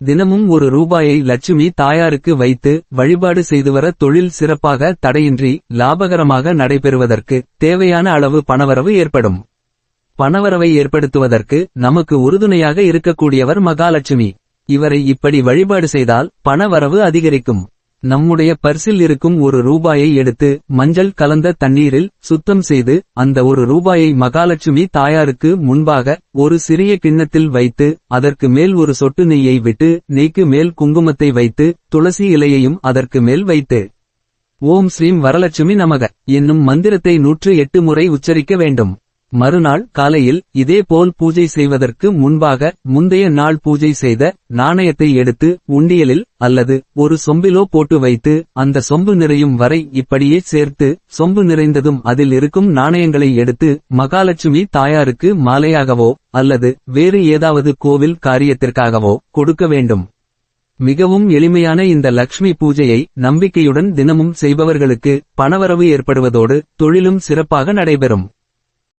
தினமும் ஒரு ரூபாயை லட்சுமி தாயாருக்கு வைத்து வழிபாடு செய்துவர தொழில் சிறப்பாக தடையின்றி லாபகரமாக நடைபெறுவதற்கு தேவையான அளவு பணவரவு ஏற்படும். பணவரவை ஏற்படுத்துவதற்கு நமக்கு உறுதுணையாக இருக்கக்கூடியவர் மகாலட்சுமி. இவரை இப்படி வழிபாடு செய்தால் பணவரவு அதிகரிக்கும். நம்முடைய பர்சில் இருக்கும் ஒரு ரூபாயை எடுத்து மஞ்சள் கலந்த தண்ணீரில் சுத்தம் செய்து அந்த ஒரு ரூபாயை மகாலட்சுமி தாயாருக்கு முன்பாக ஒரு சிறிய கிண்ணத்தில் வைத்து அதற்கு மேல் ஒரு சொட்டு நெய்யை விட்டு நெய்க்கு மேல் குங்குமத்தை வைத்து துளசி இலையையும் அதற்கு மேல் வைத்து. ஓம் ஸ்ரீம் வரலட்சுமி நமக. என்னும் மந்திரத்தை நூற்று எட்டு முறை உச்சரிக்க வேண்டும். மறுநாள் காலையில் இதேபோல் பூஜை செய்வதற்கு முன்பாக முந்தைய நாள் பூஜை செய்த நாணயத்தை எடுத்து உண்டியலில் அல்லது ஒரு சொம்பிலோ போட்டு வைத்து அந்த சொம்பு நிறையும் வரை இப்படியே சேர்த்து சொம்பு நிறைந்ததும் அதில் இருக்கும் நாணயங்களை எடுத்து மகாலட்சுமி தாயாருக்கு மாலையாகவோ அல்லது வேறு ஏதாவது கோவில் காரியத்திற்காகவோ கொடுக்க வேண்டும். மிகவும் எளிமையான இந்த லக்ஷ்மி பூஜையை நம்பிக்கையுடன் தினமும் செய்பவர்களுக்கு பணவரவு ஏற்படுவதோடு தொழிலும் சிறப்பாக நடைபெறும்.